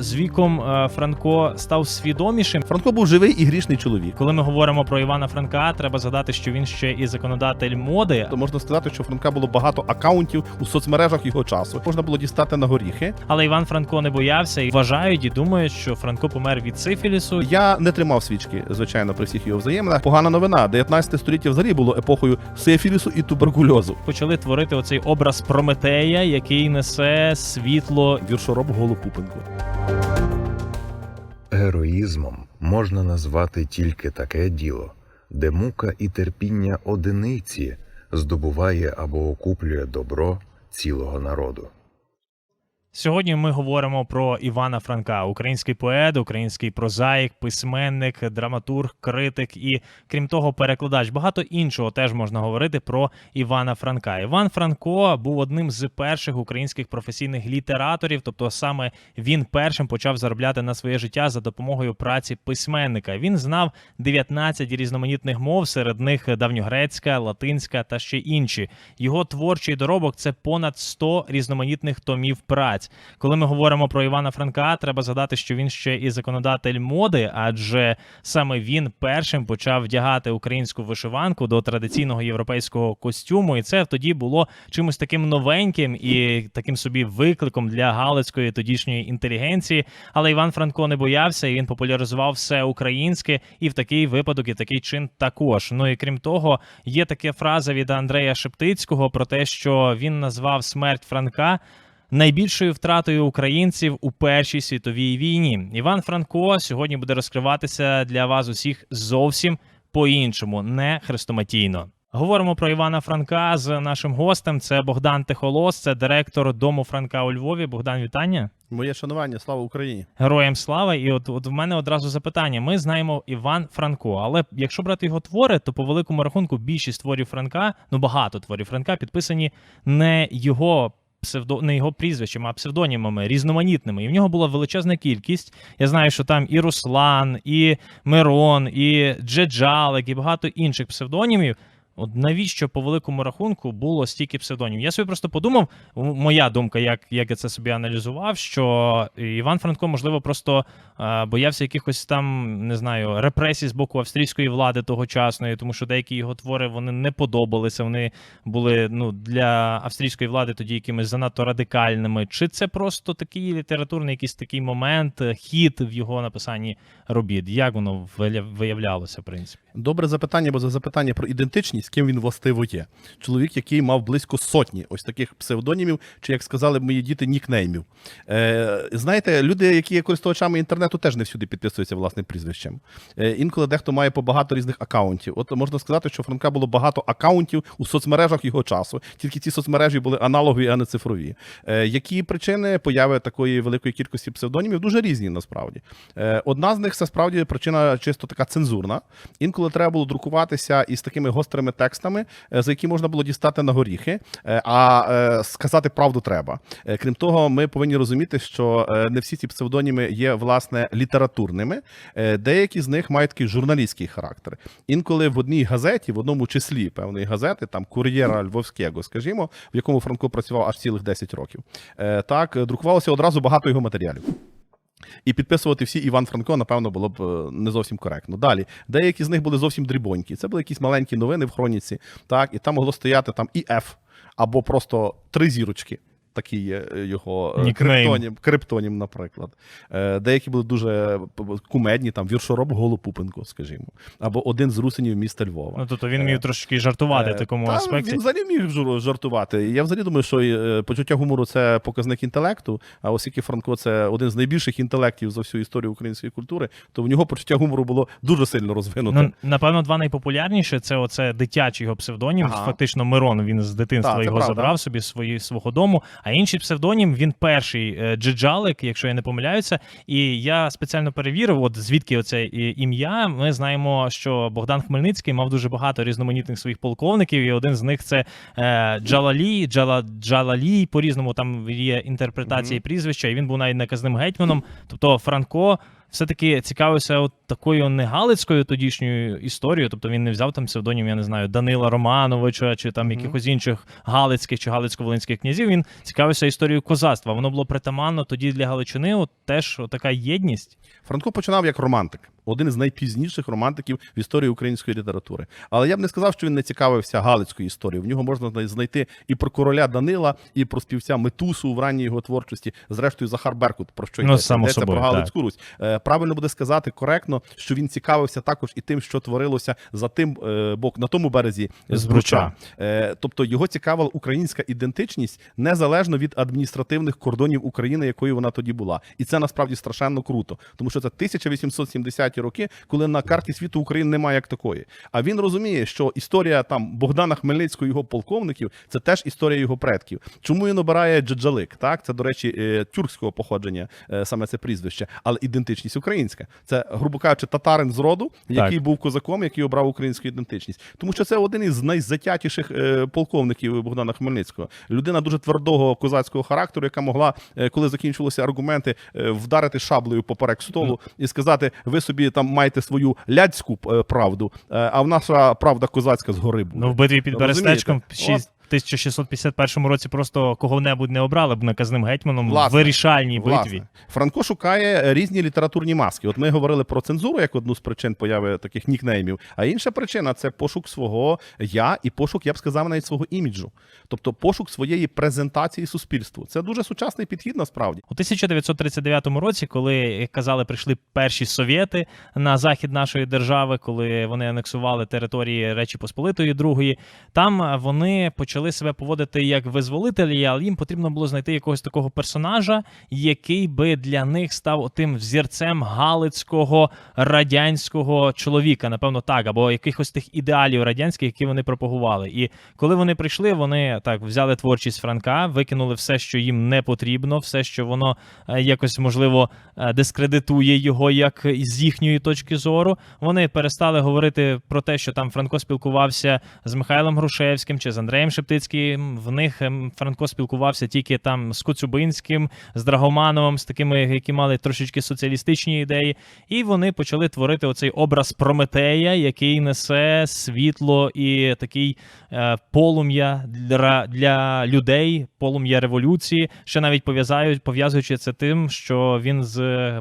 З віком е, Франко став свідомішим. Франко був живий і грішний чоловік. Коли ми говоримо про Івана Франка, треба згадати, що він ще і законодатель моди, То можна сказати, що Франка було багато акаунтів у соцмережах його часу. Можна було дістати на горіхи. але Іван Франко не боявся і вважають і думають, що Франко помер від сифілісу. Я не тримав свічки, звичайно, при всіх його взаєминах. Погана новина. 19 століття взагалі було епохою сифілісу і туберкульозу. Почали творити оцей образ Прометея, який несе світло. Віршороб Голопупенко. Героїзмом можна назвати тільки таке діло, де мука і терпіння одиниці здобуває або окуплює добро цілого народу. Сьогодні ми говоримо про Івана Франка, український поет, український прозаїк, письменник, драматург, критик і, крім того, перекладач. Багато іншого теж можна говорити про Івана Франка. Іван Франко був одним з перших українських професійних літераторів, тобто саме він першим почав заробляти на своє життя за допомогою праці письменника. Він знав 19 різноманітних мов, серед них давньогрецька, латинська та ще інші. Його творчий доробок це понад 100 різноманітних томів праць. Коли ми говоримо про Івана Франка, треба згадати, що він ще і законодатель моди, адже саме він першим почав вдягати українську вишиванку до традиційного європейського костюму, і це тоді було чимось таким новеньким і таким собі викликом для галицької тодішньої інтелігенції. Але Іван Франко не боявся, і він популяризував все українське, і в такий випадок, і такий чин також. Ну і крім того, є така фраза від Андрея Шептицького про те, що він назвав смерть Франка найбільшою втратою українців у Першій світовій війні. Іван Франко сьогодні буде розкриватися для вас усіх зовсім по-іншому, не хрестоматійно. Говоримо про Івана Франка з нашим гостем. Це Богдан Техолос, це директор дому Франка у Львові. Богдан, вітання. Моє шанування, слава Україні. Героям слава! І от, от в мене одразу запитання. Ми знаємо Іван Франко, але якщо брати його твори, то по великому рахунку більшість творів Франка, ну багато творів Франка, підписані не його. Псевдо не його прізвищем, а псевдонімами різноманітними. І в нього була величезна кількість. Я знаю, що там і Руслан, і Мирон, і Джеджалик, і багато інших псевдонімів. От навіщо по великому рахунку було стільки псевдонімів? Я собі просто подумав, моя думка, як, як я це собі аналізував, що Іван Франко, можливо, просто е, боявся якихось там, не знаю, репресій з боку австрійської влади тогочасної, тому що деякі його твори вони не подобалися. Вони були ну для австрійської влади тоді якимись занадто радикальними. Чи це просто такий літературний якийсь такий момент, е, хід в його написанні робіт? Як воно виявлялося, в принципі? Добре запитання, бо за запитання про ідентичність, ким він властиво є. Чоловік, який мав близько сотні ось таких псевдонімів, чи як сказали мої діти, нікнеймів. Е, знаєте, люди, які є користувачами інтернету, теж не всюди підписуються власним прізвищем. Е, інколи дехто має по багато різних акаунтів. От можна сказати, що Франка було багато акаунтів у соцмережах його часу. Тільки ці соцмережі були аналогові, а не цифрові. Е, які причини появи такої великої кількості псевдонімів? Дуже різні насправді. Е, одна з них це справді причина чисто така цензурна. Інколи треба було друкуватися із такими гострими текстами, е, за які можна було дістати на горіхи, е, а е, сказати правду треба. Крім того, ми повинні розуміти, що не всі ці псевдоніми є власне літературними. Деякі з них мають такий журналістський характер. Інколи в одній газеті, в одному числі певної газети, там кур'єра Львовського, скажімо, в якому Франко працював аж цілих 10 років, так друкувалося одразу багато його матеріалів. І підписувати всі Іван Франко, напевно, було б е, не зовсім коректно. Далі, деякі з них були зовсім дрібонькі. Це були якісь маленькі новини в хроніці, так, і там могло стояти там і Ф, або просто три зірочки. Такий є е, його е, криптонім, криптонім, наприклад. Е, Деякі були дуже кумедні, там віршороб Голопупенко, скажімо, або один з русинів міста Львова. Ну тобто він міг трошки жартувати в такому та, аспекті. Він взагалі міг жартувати. Я взагалі думаю, що почуття гумору це показник інтелекту. А оскільки Франко це один з найбільших інтелектів за всю історію української культури, то в нього почуття гумору було дуже сильно розвинуте. Ну, напевно, два найпопулярніші це оце дитячий його псевдонім. Ага. Фактично, Мирон він з дитинства це його правда. забрав собі свої свого дому. А інший псевдонім він перший е, Джиджалик, якщо я не помиляюся. І я спеціально перевірив, от звідки оце ім'я. Ми знаємо, що Богдан Хмельницький мав дуже багато різноманітних своїх полковників, і один з них це е, Джалалі, Джала, Джалалі. По різному там є інтерпретації прізвища, і він був навіть наказним гетьманом. Тобто Франко все-таки цікавився от такою не галицькою тодішньою історією, тобто він не взяв там псевдонім, я не знаю, Данила Романовича чи там Мгм. якихось інших галицьких чи галицько-волинських князів. Він цікавився історією козацтва. Воно було притаманно тоді для Галичини. От теж така єдність. Франко починав як романтик, один із найпізніших романтиків в історії української літератури. Але я б не сказав, що він не цікавився галицькою історією. В нього можна знайти і про короля Данила, і про співця Метусу в ранній його творчості. Зрештою, Захар Беркут, про що Ну, йдеться, йдеться собою, про Галицьку Русь. Е, Правильно буде сказати коректно, що він цікавився також і тим, що творилося за тим е, бок на тому березі Збруча. Е, Тобто його цікавила українська ідентичність незалежно від адміністративних кордонів України, якою вона тоді була. І це насправді страшенно круто, тому що це 1870-ті роки, коли на карті світу України немає як такої. А він розуміє, що історія там Богдана Хмельницького, його полковників, це теж історія його предків. Чому він обирає Джаджалик? Так, це до речі, е, тюркського походження, е, саме це прізвище, але ідентичність українська. Це, грубо кажучи, татарин з роду, який був козаком, який обрав українську ідентичність. Тому що це один із найзатятіших е, полковників Богдана Хмельницького. Людина дуже твердого козацького характеру, яка могла, коли закінчилися аргументи, вдарити шаблею поперек столу і сказати: ви собі там маєте свою ляцьку е, правду, е, а в наша правда козацька згори буде. Ну, в битві під? Берестечком От. 1651 році просто кого-небудь не обрали б наказним гетьманом Власне. в вирішальній битві. Власне. Франко шукає різні літературні маски. От ми говорили про цензуру як одну з причин появи таких нікнеймів. А інша причина це пошук свого я і пошук, я б сказав, навіть свого іміджу. Тобто пошук своєї презентації суспільству. Це дуже сучасний підхід насправді. У 1939 році, коли, як казали, прийшли перші совєти на захід нашої держави, коли вони анексували території Речі Посполитої Другої, там вони почали себе поводити як визволителі, але їм потрібно було знайти якогось такого персонажа, який би для них став тим взірцем галицького радянського чоловіка, напевно, так, або якихось тих ідеалів радянських, які вони пропагували. І коли вони прийшли, вони так взяли творчість Франка, викинули все, що їм не потрібно, все, що воно е, якось можливо е, дискредитує його як з їхньої точки зору. Вони перестали говорити про те, що там Франко спілкувався з Михайлом Грушевським чи з Андреєм Шептицьким. В них ем, Франко спілкувався тільки там з Коцюбинським, з Драгомановим, з такими, які мали трошечки соціалістичні ідеї. І вони почали творити оцей образ Прометея, який несе світло і такий е, полум'я для, для людей, полум'я революції. Ще навіть пов'язають, пов'язуючи це тим, що він з е,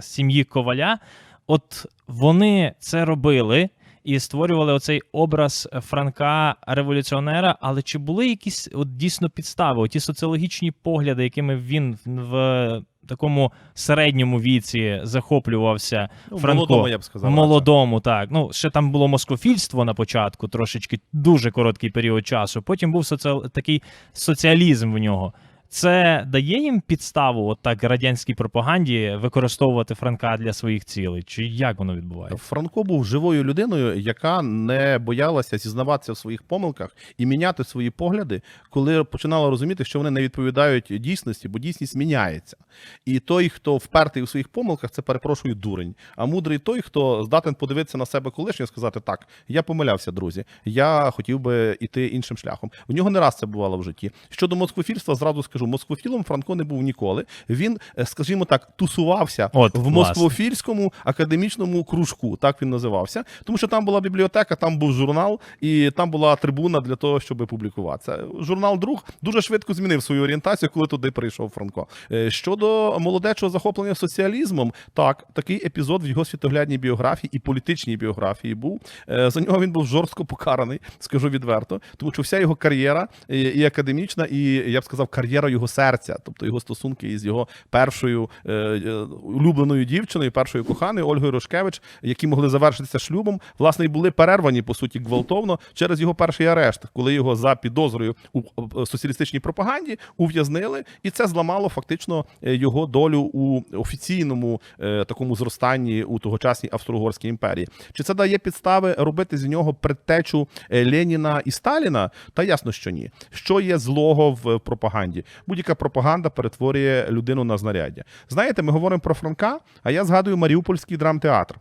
сім'ї коваля. От вони це робили. І створювали оцей образ Франка революціонера. Але чи були якісь от дійсно підстави, ті соціологічні погляди, якими він в такому середньому віці захоплювався Ну, Франко? молодому, я б сказав. Молодому, так. Ну, ще там було москофільство на початку, трошечки дуже короткий період часу. Потім був соціал... такий соціалізм в нього. Це дає їм підставу, от так радянській пропаганді, використовувати Франка для своїх цілей? Чи як воно відбувається? Франко був живою людиною, яка не боялася зізнаватися в своїх помилках і міняти свої погляди, коли починала розуміти, що вони не відповідають дійсності, бо дійсність міняється. І той, хто впертий у своїх помилках, це перепрошую дурень. А мудрий той, хто здатен подивитися на себе колишнього і сказати: так, я помилявся, друзі, я хотів би іти іншим шляхом. В нього не раз це бувало в житті. Щодо москвофільства, зразу скажу, москвофілом Франко не був ніколи. Він, е, скажімо так, тусувався От, в власне. москвофільському академічному кружку, так він називався, тому що там була бібліотека, там був журнал, і там була трибуна для того, щоб публікуватися. Журнал Друг дуже швидко змінив свою орієнтацію, коли туди прийшов Франко. Е, Щодо молодечого захоплення соціалізмом, так такий епізод в його світоглядній біографії і політичній біографії був. Е, За нього він був жорстко покараний, скажу відверто, тому що вся його кар'єра і академічна, і я б сказав, кар'єра його серця, тобто його стосунки із його першою е, е, улюбленою дівчиною, першою коханою Ольгою Рошкевич, які могли завершитися шлюбом, власне, і були перервані по суті гвалтовно через його перший арешт, коли його за підозрою у е, соціалістичній пропаганді ув'язнили, і це зламало фактично е, його долю у офіційному е, такому зростанні у тогочасній Австро-Угорській імперії. Чи це дає підстави робити з нього предтечу Леніна і Сталіна? Та ясно, що ні. Що є злого в пропаганді? Будь-яка пропаганда перетворює людину на знаряддя. Знаєте, ми говоримо про Франка, а я згадую Маріупольський драмтеатр.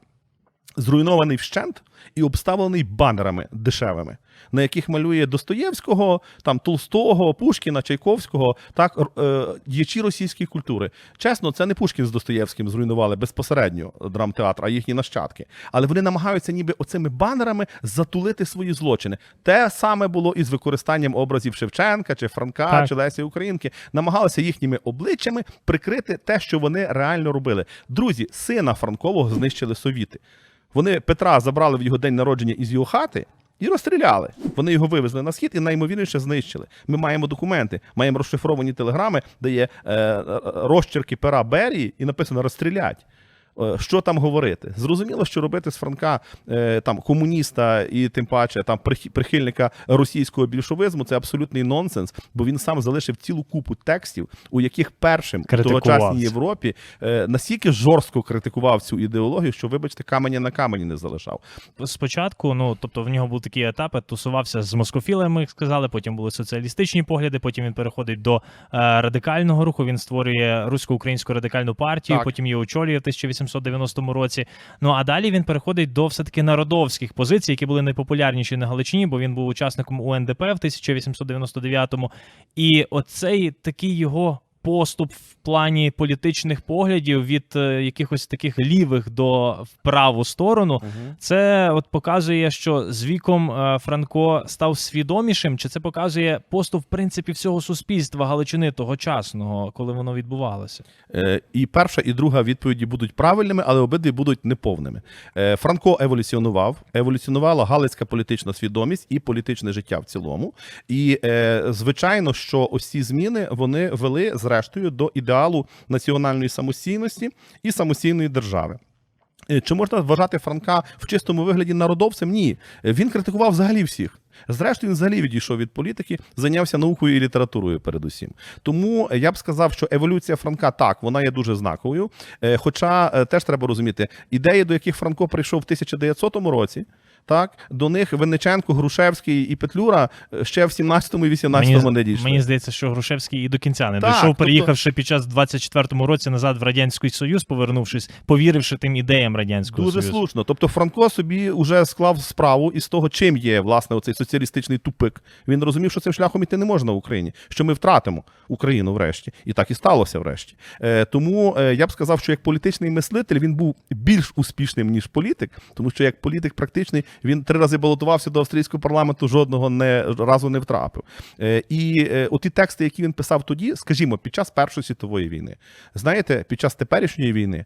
Зруйнований вщент і обставлений банерами дешевими. На яких малює Достоєвського, там Толстого, Пушкіна, Чайковського, так е, діячі російської культури. Чесно, це не Пушкін з Достоєвським зруйнували безпосередньо драмтеатр, а їхні нащадки. Але вони намагаються ніби оцими банерами затулити свої злочини. Те саме було і з використанням образів Шевченка чи Франка Так. чи Лесі Українки. Намагалися їхніми обличчями прикрити те, що вони реально робили. Друзі, сина Франкового знищили совіти. Вони Петра забрали в його день народження із його хати. І розстріляли. Вони його вивезли на схід і наймовірніше знищили. Ми маємо документи, маємо розшифровані телеграми, де є е, е, розчерки пера Берії, і написано розстрілять. Е, Що там говорити? Зрозуміло, що робити з Франка е, там комуніста і тим паче там прихи- прихильника російського більшовизму це абсолютний нонсенс, бо він сам залишив цілу купу текстів, у яких першим в тогочасній. Європі е, настільки жорстко критикував цю ідеологію, що, вибачте, каменя на камені не залишав. спочатку, ну тобто в нього був такий етап, тусувався з москофілами, як сказали. Потім були соціалістичні погляди. Потім він переходить до радикального руху. Він створює русько-українську радикальну партію. Так. Потім її очолює в 1890 році. Ну а далі він переходить до все таки народовських позицій, які були найпопулярніші на Галичині, бо він був учасником УНДП в 1899-му. І оцей такий його. Поступ в плані політичних поглядів від е, якихось таких лівих до в праву сторону, це от показує, що з віком е, Франко став свідомішим, чи це показує поступ в принципі всього суспільства Галичини тогочасного, коли воно відбувалося? Е, І перша, і друга відповіді будуть правильними, але обидві будуть неповними. Е, Франко еволюціонував, еволюціонувала галицька політична свідомість і політичне життя в цілому. І е, звичайно, що ось ці зміни вони вели зрештою до ідеалу національної самостійності і самостійної держави. Е, Чи можна вважати Франка в чистому вигляді народовцем? Ні. Він критикував взагалі всіх. Зрештою, він взагалі відійшов від політики, зайнявся наукою і літературою передусім. Тому я б сказав, що еволюція Франка так, вона є дуже знаковою. Е, Хоча е, теж треба розуміти, ідеї, до яких Франко прийшов в 1900 році. Так, до них Винниченко, Грушевський і Петлюра е, ще в 17-му і 18-му не дійшли. мені здається, що Грушевський і до кінця не Так, дійшов, тобто- переїхавши під час 24-му році назад в радянський союз, повернувшись, повіривши тим ідеям радянського Дуже союзу. слушно. Тобто Франко собі вже склав справу із того, чим є власне оцей соціалістичний тупик. Він розумів, що цим шляхом іти не можна в Україні, що ми втратимо Україну врешті. І так і сталося врешті. Е, тому е, я б сказав, що як політичний мислитель він був більш успішним, ніж політик, тому що як політик практичний він три рази балотувався до австрійського парламенту, жодного не разу не втрапив. Е, і е, оті тексти, які він писав тоді, скажімо, під час Першої світової війни, знаєте, під час теперішньої війни.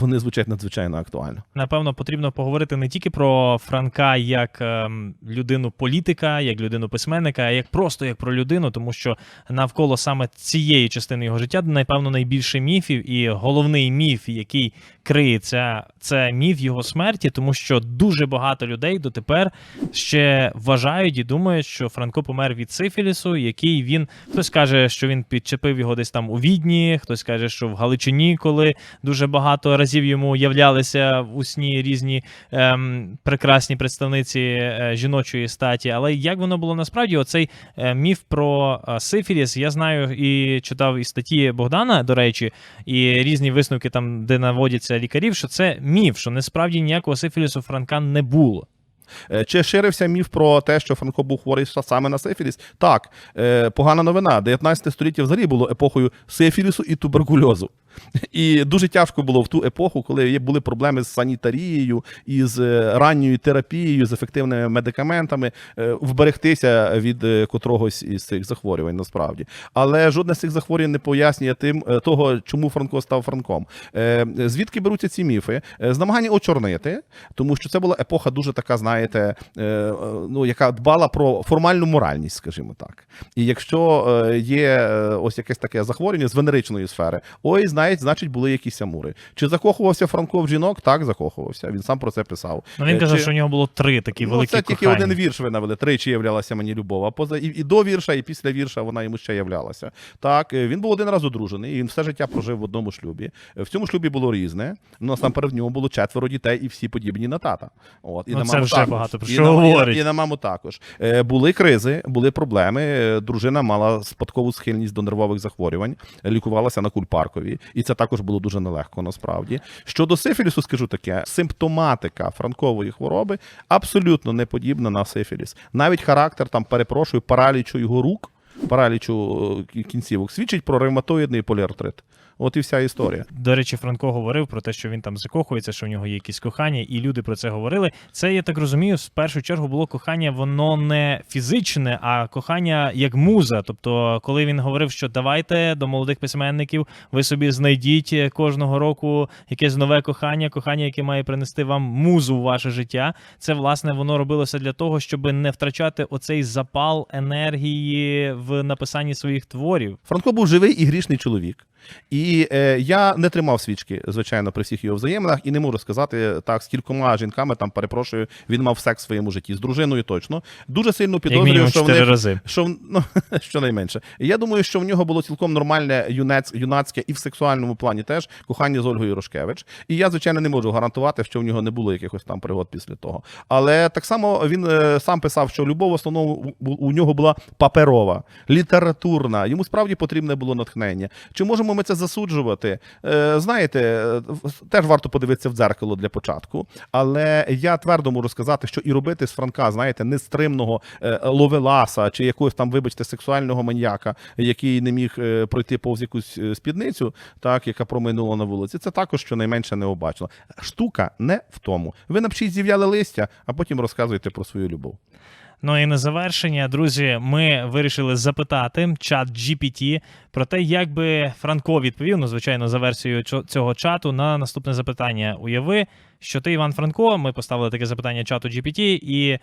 Вони звучать надзвичайно актуально. Напевно, потрібно поговорити не тільки про Франка як ем, людину політика, як людину письменника, а як просто як про людину, тому що навколо саме цієї частини його життя, напевно, найбільше міфів, і головний міф, який криється, це міф його смерті, тому що дуже багато людей дотепер ще вважають і думають, що Франко помер від сифілісу, який він хтось каже, що він підчепив його десь там у Відні, хтось каже, що в Галичині, коли дуже багато разів йому являлися в усні різні ем, прекрасні представниці е, жіночої статі. Але як воно було насправді, оцей е, міф про е, сифіліс, я знаю і читав і статті Богдана, до речі, і різні висновки там, де наводяться лікарів, що це міф, що насправді ніякого сифілісу Франка не було. Е, Чи ширився міф про те, що Франко був хворий саме на сифіліс? Так, е, погана новина. 19 століття взагалі було епохою сифілісу і туберкульозу. І дуже тяжко було в ту епоху, коли були проблеми з санітарією і з е, ранньою терапією, з ефективними медикаментами, е, вберегтися від е, котрогось із цих захворювань, насправді. Але жодне з цих захворювань не пояснює тим того, чому Франко став Франком. Звідки беруться ці міфи? З намагання очорнити, тому що це була епоха дуже така, знаєте, ну яка дбала про формальну моральність, скажімо так. І якщо є ось якесь таке захворювання з венеричної сфери, ой, знають, значить були якісь амури. Чи закохувався Франко в жінок? Так, закохувався. Він сам про це писав. Ну, він Е, казав, чи- що у нього було три такі Ну, великі це тільки кохання. один вірш ви навели. Тричі являлася мені любов. А поза і, і до вірша, і після вірша вона йому ще являлася. Так, е, він був один раз одружений, і він все життя прожив в одному шлюбі. Е, В цьому шлюбі було різне. Ну, насамперед в ньому було четверо дітей і всі подібні на тата. От, і Ну, на це маму вже багато про І що на. І, і на маму також. Були кризи, були проблеми. Дружина мала спадкову схильність до нервових захворювань, лікувалася на кульпаркові, і це також було дуже нелегко насправді. Щодо сифілісу, скажу таке: симптоматика франкової хвороби абсолютно не подібна на сифіліс. Навіть характер там, перепрошую, паралічу його рук, паралічу е, кінцівок свідчить про ревматоїдний поліартрит. От і вся історія. До речі, Франко говорив про те, що він там закохується, що в нього є якісь кохання, і люди про це говорили. Це я так розумію, в першу чергу було кохання, воно не фізичне, а кохання як муза. Тобто, коли він говорив, що давайте до молодих письменників, ви собі знайдіть кожного року якесь нове кохання, кохання, яке має принести вам музу в ваше життя. Це власне воно робилося для того, щоб не втрачати оцей запал енергії в написанні своїх творів. Франко був живий і грішний чоловік. І е, я не тримав свічки, звичайно, при всіх його взаєминах, і не можу сказати так, з кількома жінками там перепрошую, він мав секс в своєму житті з дружиною точно. Дуже сильно підозрюю, що в них рази. що ну, щонайменше. Я думаю, що в нього було цілком нормальне юнець, юнацьке і в сексуальному плані теж кохання з Ольгою Рошкевич. І я, звичайно, не можу гарантувати, що в нього не було якихось там пригод після того. Але так само він е, сам писав, що любов в основному у, у нього була паперова, літературна. Йому справді потрібне було натхнення. Чи можемо ми це засуджувати? Е, знаєте, теж варто подивитися в дзеркало для початку. Але я твердо можу сказати, що і робити з Франка, знаєте, нестримного е, ловеласа чи якогось там, вибачте, сексуального маньяка, який не міг е, пройти повз якусь спідницю, так яка проминула на вулиці. Це також щонайменше необачно. Штука не в тому. Ви напишіть зів'яли листя, а потім розказуйте про свою любов. Ну і на завершення, друзі, ми вирішили запитати чат GPT про те, як би Франко відповів, ну, звичайно, за версією цього чату на наступне запитання. Уяви, що ти Іван Франко. Ми поставили таке запитання чату GPT, і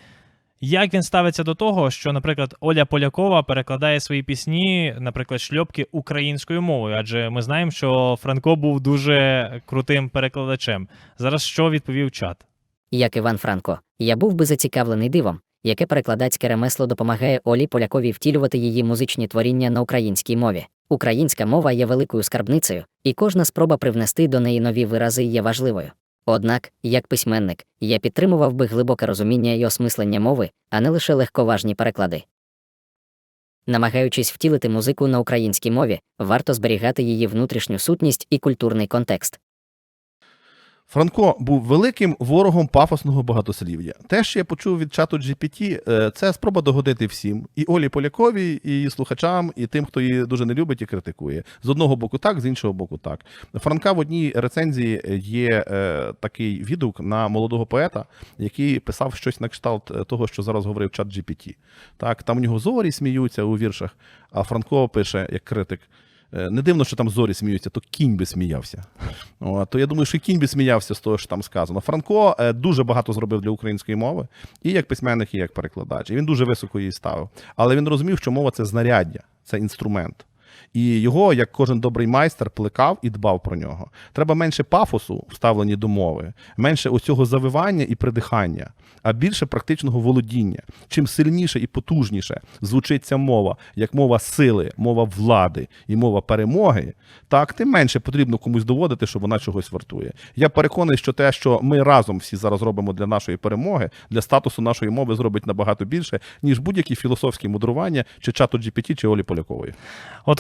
як він ставиться до того, що, наприклад, Оля Полякова перекладає свої пісні, наприклад, шльопки українською мовою, адже ми знаємо, що Франко був дуже крутим перекладачем. Зараз що відповів чат? Як Іван Франко, я був би зацікавлений дивом, яке перекладацьке ремесло допомагає Олі Поляковій втілювати її музичні творіння на українській мові. Українська мова є великою скарбницею, і кожна спроба привнести до неї нові вирази є важливою. Однак, як письменник, я підтримував би глибоке розуміння і осмислення мови, а не лише легковажні переклади. Намагаючись втілити музику на українській мові, варто зберігати її внутрішню сутність і культурний контекст. Франко був великим ворогом пафосного багатослів'я. Те, що я почув від чату GPT, е, це спроба догодити всім: і Олі Поляковій, і її слухачам, і тим, хто її дуже не любить і критикує. З одного боку так, з іншого боку так. Франка в одній рецензії є е, такий відгук на молодого поета, який писав щось на кшталт е, того, що зараз говорив чат GPT. Так, там у нього зорі сміються у віршах, а Франко пише як критик. Е, Не дивно, що там зорі сміються, то кінь би сміявся. О, то я думаю, що кінь би сміявся з того, що там сказано. Франко е, дуже багато зробив для української мови, і як письменник, і як перекладач. І він дуже високо її ставив. Але він розумів, що мова це знаряддя, це інструмент. І його, як кожен добрий майстер, плекав і дбав про нього. Треба менше пафосу вставлені до мови, менше оцього завивання і придихання, а більше практичного володіння. Чим сильніше і потужніше звучить ця мова, як мова сили, мова влади і мова перемоги, так тим менше потрібно комусь доводити, що вона чогось вартує. Я переконаний, що те, що ми разом всі зараз робимо для нашої перемоги, для статусу нашої мови зробить набагато більше, ніж будь-які філософські мудрування чи чату GPT, чи Олі Полякової.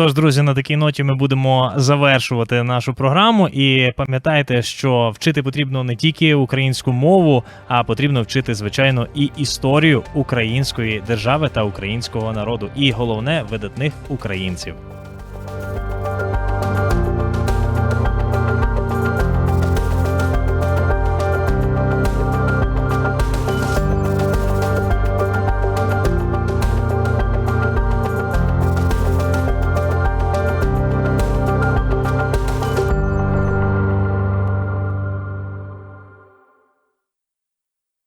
Отож, друзі, на такій ноті ми будемо завершувати нашу програму. І пам'ятайте, що вчити потрібно не тільки українську мову, а потрібно вчити, звичайно, і історію української держави та українського народу, і головне видатних українців.